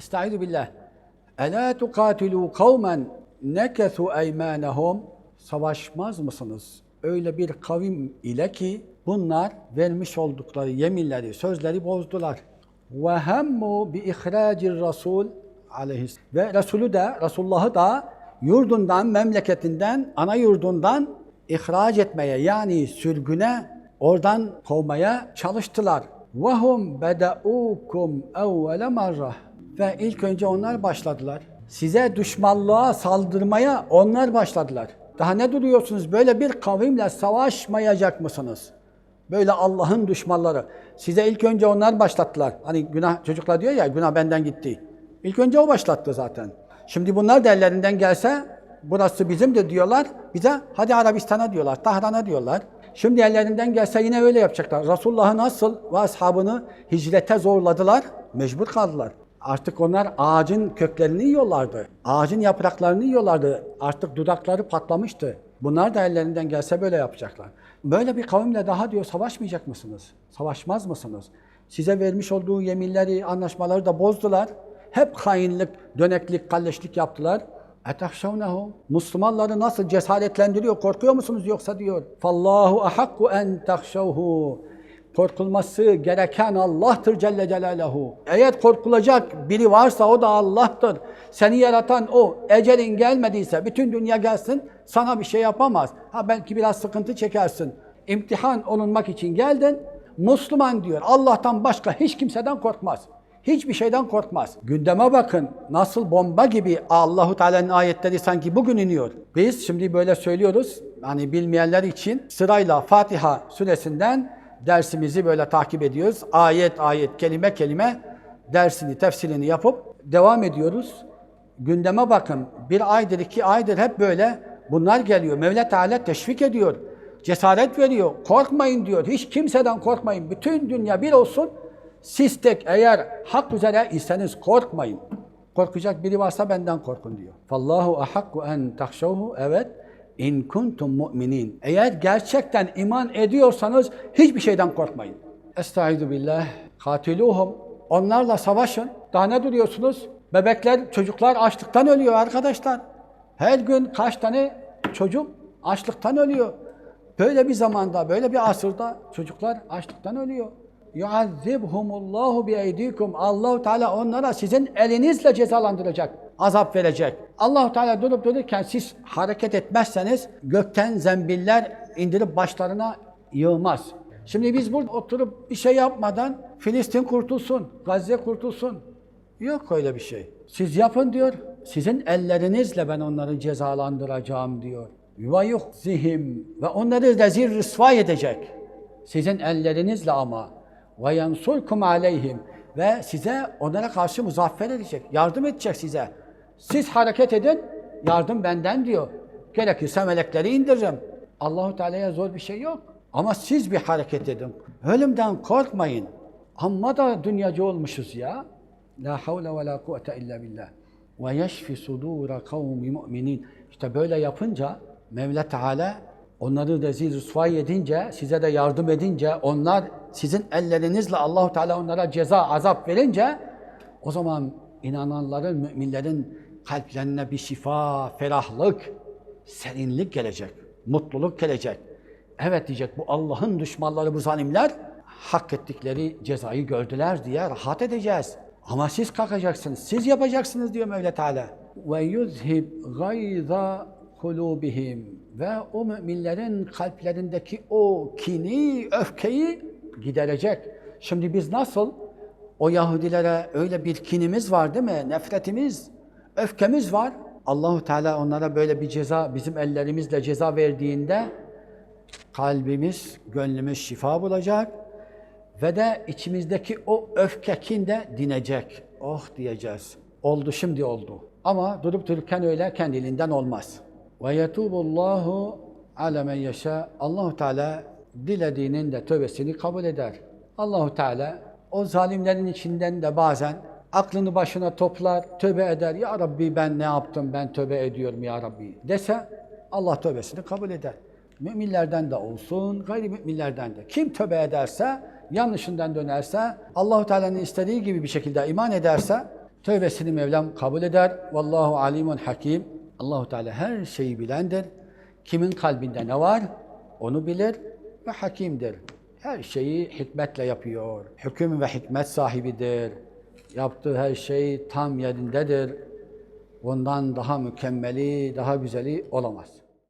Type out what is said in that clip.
Estaizu billah. Ela tukatilu kavmen nekesu eymanehum. Savaşmaz mısınız? Öyle bir kavim ile ki bunlar vermiş oldukları yeminleri, sözleri bozdular. Ve hemmu bi ihracir rasul aleyhisselam. Ve Resulü de, Resulullah'ı da yurdundan, memleketinden, ana yurdundan ihraç etmeye yani sürgüne oradan kovmaya çalıştılar. Vahum bedaukum evvele marrah. Ve ilk önce onlar başladılar. Size düşmanlığa saldırmaya onlar başladılar. Daha ne duruyorsunuz? Böyle bir kavimle savaşmayacak mısınız? Böyle Allah'ın düşmanları. Size ilk önce onlar başlattılar. Hani günah çocuklar diyor ya günah benden gitti. İlk önce o başlattı zaten. Şimdi bunlar da ellerinden gelse burası bizimdir diyorlar. Bize hadi Arabistan'a diyorlar, Tahran'a diyorlar. Şimdi ellerinden gelse yine öyle yapacaklar. Resulullah'ı nasıl ve ashabını hicrete zorladılar, mecbur kaldılar. Artık onlar ağacın köklerini yiyorlardı. Ağacın yapraklarını yiyorlardı. Artık dudakları patlamıştı. Bunlar da ellerinden gelse böyle yapacaklar. Böyle bir kavimle daha diyor savaşmayacak mısınız? Savaşmaz mısınız? Size vermiş olduğu yeminleri, anlaşmaları da bozdular. Hep hainlik, döneklik, kalleşlik yaptılar. Etahşavnehu. Müslümanları nasıl cesaretlendiriyor? Korkuyor musunuz yoksa diyor. Fallahu ahakku en tahşavhu. Korkulması gereken Allah'tır Celle Celaluhu. Eğer korkulacak biri varsa o da Allah'tır. Seni yaratan o. Ecelin gelmediyse bütün dünya gelsin sana bir şey yapamaz. Ha belki biraz sıkıntı çekersin. İmtihan olunmak için geldin. Müslüman diyor. Allah'tan başka hiç kimseden korkmaz. Hiçbir şeyden korkmaz. Gündeme bakın. Nasıl bomba gibi Allahu Teala'nın ayetleri sanki bugün iniyor. Biz şimdi böyle söylüyoruz. Hani bilmeyenler için sırayla Fatiha suresinden dersimizi böyle takip ediyoruz. Ayet ayet, kelime kelime dersini, tefsirini yapıp devam ediyoruz. Gündeme bakın. Bir aydır, iki aydır hep böyle bunlar geliyor. Mevla Teala teşvik ediyor. Cesaret veriyor. Korkmayın diyor. Hiç kimseden korkmayın. Bütün dünya bir olsun. Siz tek eğer hak üzere iseniz korkmayın. Korkacak biri varsa benden korkun diyor. Fallahu ahakku en tahşavhu. Evet. İn kuntum mu'minin. Eğer gerçekten iman ediyorsanız hiçbir şeyden korkmayın. Estaizu billah. Katiluhum. Onlarla savaşın. Daha ne duruyorsunuz? Bebekler, çocuklar açlıktan ölüyor arkadaşlar. Her gün kaç tane çocuk açlıktan ölüyor. Böyle bir zamanda, böyle bir asırda çocuklar açlıktan ölüyor. Yuazzibhumullahu bi eydikum. Allahu Teala onlara sizin elinizle cezalandıracak, azap verecek. Allahu Teala durup dururken siz hareket etmezseniz gökten zembiller indirip başlarına yığmaz. Şimdi biz burada oturup bir şey yapmadan Filistin kurtulsun, Gazze kurtulsun. Yok öyle bir şey. Siz yapın diyor. Sizin ellerinizle ben onları cezalandıracağım diyor. Ve zihim ve onları rezil rüsva edecek. Sizin ellerinizle ama ve yansurkum ve size onlara karşı muzaffer edecek. Yardım edecek size. Siz hareket edin, yardım benden diyor. Gerekirse melekleri indiririm. Allahu Teala'ya zor bir şey yok. Ama siz bir hareket edin. Ölümden korkmayın. Amma da dünyacı olmuşuz ya. La havle ve la kuvvete illa billah. Ve yeşfi sudura kavmi mu'minin. İşte böyle yapınca Mevla Teala onları rezil rüsvay edince, size de yardım edince, onlar sizin ellerinizle Allahu Teala onlara ceza, azap verince o zaman inananların, müminlerin kalplerine bir şifa, ferahlık, serinlik gelecek, mutluluk gelecek. Evet diyecek bu Allah'ın düşmanları bu zalimler hak ettikleri cezayı gördüler diye rahat edeceğiz. Ama siz kalkacaksınız, siz yapacaksınız diyor Mevla Teala. Ve yuzhib gayza kulubihim ve o müminlerin kalplerindeki o kini, öfkeyi giderecek. Şimdi biz nasıl o Yahudilere öyle bir kinimiz var değil mi? Nefretimiz, öfkemiz var. Allahu Teala onlara böyle bir ceza bizim ellerimizle ceza verdiğinde kalbimiz, gönlümüz şifa bulacak ve de içimizdeki o öfke kin de dinecek. Oh diyeceğiz. Oldu şimdi oldu. Ama durup dururken öyle kendiliğinden olmaz. Ve yetubullahu ala men yasha. Allahu Teala dilediğinin de tövbesini kabul eder. Allahu Teala o zalimlerin içinden de bazen aklını başına toplar, tövbe eder. Ya Rabbi ben ne yaptım? Ben tövbe ediyorum ya Rabbi dese Allah tövbesini kabul eder. Müminlerden de olsun, gayrimüminlerden de. Kim tövbe ederse, yanlışından dönerse, Allahu Teala'nın istediği gibi bir şekilde iman ederse Tövbesini Mevlam kabul eder. Vallahu alimun hakim. Allahu Teala her şeyi bilendir. Kimin kalbinde ne var onu bilir ve hakimdir. Her şeyi hikmetle yapıyor. Hüküm ve hikmet sahibidir. Yaptığı her şey tam yerindedir. Ondan daha mükemmeli, daha güzeli olamaz.